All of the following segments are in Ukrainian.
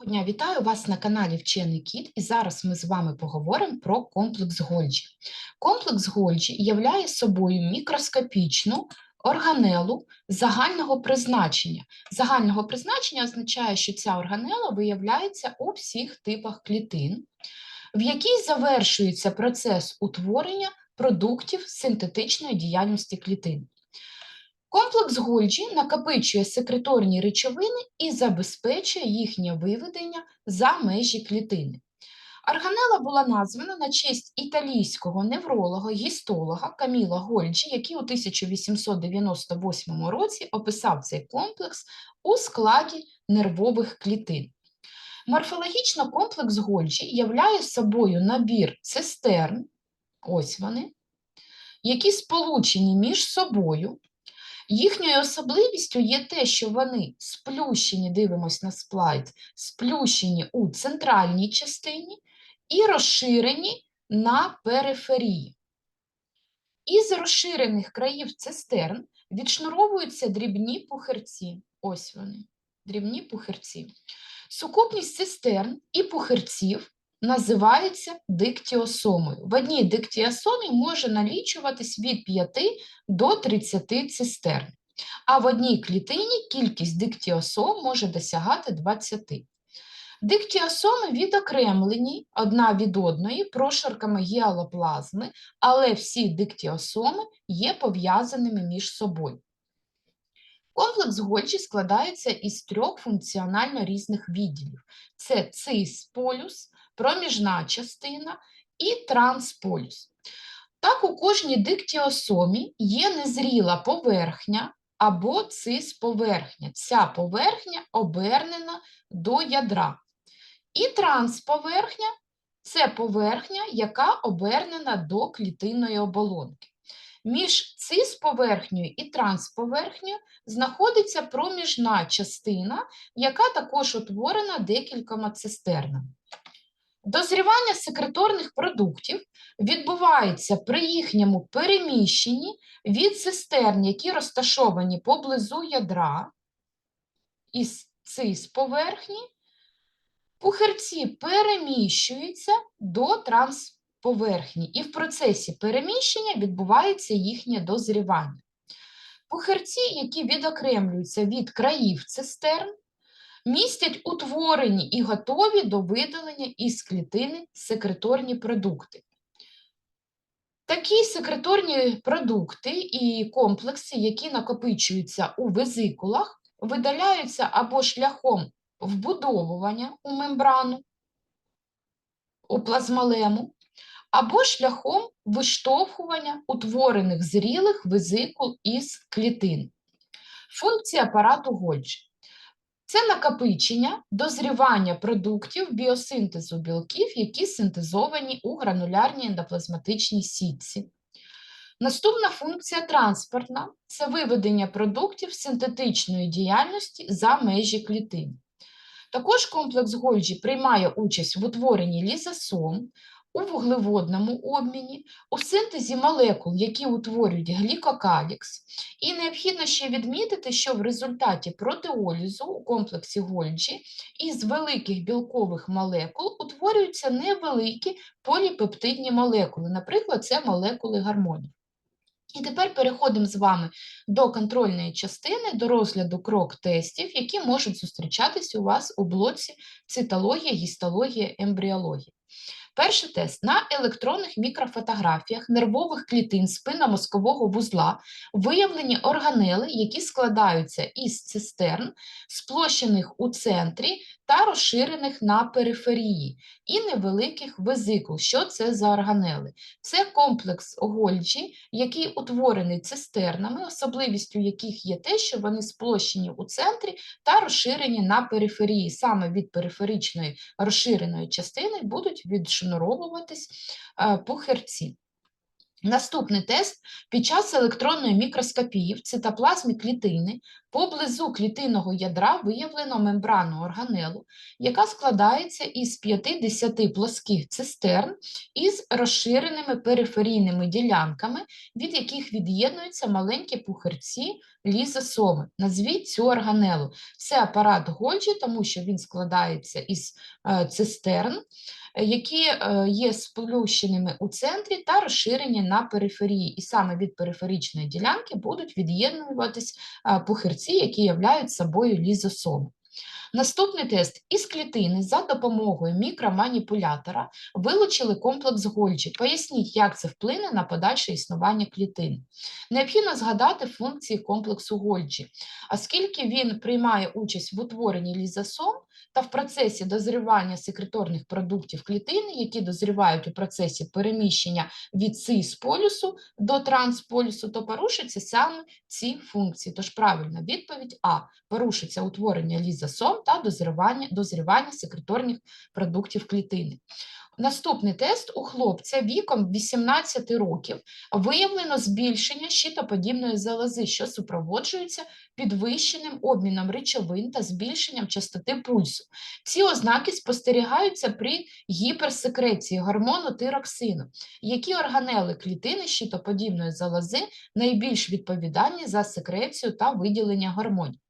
Доброго дня, вітаю вас на каналі Вчений Кіт, і зараз ми з вами поговоримо про комплекс Гольджі. Комплекс Гольджі являє собою мікроскопічну органелу загального призначення. Загального призначення означає, що ця органела виявляється у всіх типах клітин, в якій завершується процес утворення продуктів синтетичної діяльності клітин. Комплекс Гольджі накопичує секреторні речовини і забезпечує їхнє виведення за межі клітини. Органела була названа на честь італійського невролога, гістолога Каміла Гольджі, який у 1898 році описав цей комплекс у складі нервових клітин. Морфологічно комплекс Гольджі являє собою набір цистерн, ось вони, які сполучені між собою Їхньою особливістю є те, що вони сплющені, дивимось на слайд, сплющені у центральній частині і розширені на периферії. Із розширених країв цистерн відшнуровуються дрібні пухирці. Ось вони, дрібні пухирці. Сукупність цистерн і пухирців називається диктіосомою. В одній диктіосомі може налічуватись від 5 до 30 цистерн, а в одній клітині кількість диктіосом може досягати 20. Диктіосоми відокремлені одна від одної прошарками гіалоплазми, але всі диктіосоми є пов'язаними між собою. Комплекс Гольджі складається із трьох функціонально різних відділів: це цисполюс, проміжна частина і трансполюс. Так, у кожній диктіосомі є незріла поверхня або цисповерхня. Ця поверхня обернена до ядра. І трансповерхня це поверхня, яка обернена до клітинної оболонки. Між цисповерхнею і трансповерхнею знаходиться проміжна частина, яка також утворена декількома цистернами. Дозрівання секреторних продуктів відбувається при їхньому переміщенні від цистерн, які розташовані поблизу ядра із цисповерхні, пухирці переміщуються до трансповерхні, і в процесі переміщення відбувається їхнє дозрівання. Пухирці, які відокремлюються від країв цистерн, містять утворені і готові до видалення із клітини секреторні продукти. Такі секреторні продукти і комплекси, які накопичуються у везикулах, видаляються або шляхом вбудовування у мембрану, у плазмалему, або шляхом виштовхування утворених зрілих везикул із клітин. Функція апарату Гольджі це накопичення, дозрівання продуктів біосинтезу білків, які синтезовані у гранулярній ендоплазматичній сітці. Наступна функція транспортна це виведення продуктів синтетичної діяльності за межі клітин. Також комплекс Гольджі приймає участь в утворенні лізосом, у вуглеводному обміні, у синтезі молекул, які утворюють глікокалікс, і необхідно ще відмітити, що в результаті протеолізу у комплексі Гольджі із великих білкових молекул утворюються невеликі поліпептидні молекули, наприклад, це молекули гармонів. І тепер переходимо з вами до контрольної частини, до розгляду крок-тестів, які можуть зустрічатися у вас у блоці цитологія, гістологія, ембріологія. Перший тест. На електронних мікрофотографіях нервових клітин спинномозкового вузла виявлені органели, які складаються із цистерн, сплощених у центрі та розширених на периферії, і невеликих везикул. Що це за органели? Це комплекс Гольджі, який утворений цистернами, особливістю яких є те, що вони сплощені у центрі та розширені на периферії. Саме від периферичної розширеної частини будуть відшнуровуватись е, пухирці. Наступний тест. Під час електронної мікроскопії в цитоплазмі клітини Поблизу клітинного ядра виявлено мембрану органелу, яка складається із 5-10 плоских цистерн із розширеними периферійними ділянками, від яких від'єднуються маленькі пухирці лізосоми. Назвіть цю органелу. Це апарат Гольджі, тому що він складається із е, цистерн, е, які е, є сплющеними у центрі та розширені на периферії. І саме від периферичної ділянки будуть від'єднуватись пухирці, які являють собою лізосоми. Наступний тест із клітини за допомогою мікроманіпулятора вилучили комплекс Гольджі. Поясніть, як це вплине на подальше існування клітини. Необхідно згадати функції комплексу Гольджі, оскільки він приймає участь в утворенні лізосом та в процесі дозрівання секреторних продуктів клітини, які дозрівають у процесі переміщення від цис-полюсу до трансполюсу, то порушаться саме ці функції. Тож правильна відповідь А. Порушиться утворення лізосом та дозрівання, дозрівання секреторних продуктів клітини. Наступний тест у хлопця віком 18 років виявлено збільшення щитоподібної залози, що супроводжується підвищеним обміном речовин та збільшенням частоти пульсу. Ці ознаки спостерігаються при гіперсекреції гормону тироксину. Які органели клітини щитоподібної залози найбільш відповідальні за секрецію та виділення гормонів?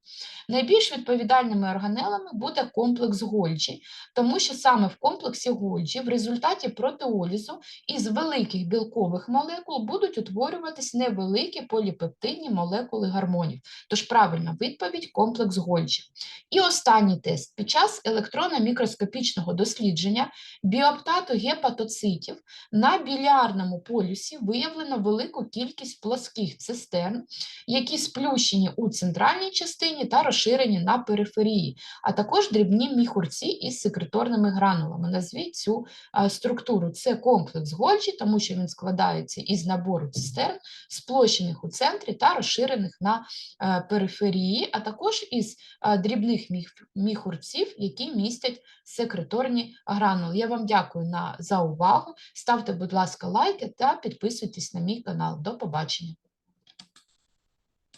Найбільш відповідальними органелами буде комплекс Гольджі, тому що саме в комплексі Гольджі в результаті протеолізу із великих білкових молекул будуть утворюватись невеликі поліпептидні молекули гормонів. Тож правильна відповідь комплекс Гольджі. І останній тест. Під час електронно-мікроскопічного дослідження біоптату гепатоцитів на білярному полюсі виявлено велику кількість плоских цистерн, які сплющені у центральній частині та розширені на периферії, а також дрібні міхурці із секреторними гранулами. Назвіть цю структуру. Це комплекс Гольджі, тому що він складається із набору цистерн, сплощених у центрі та розширених на а, периферії, а також із дрібних міх, міхурців, які містять секреторні гранули. Я вам дякую на, за увагу. Ставте, будь ласка, лайки та підписуйтесь на мій канал. До побачення.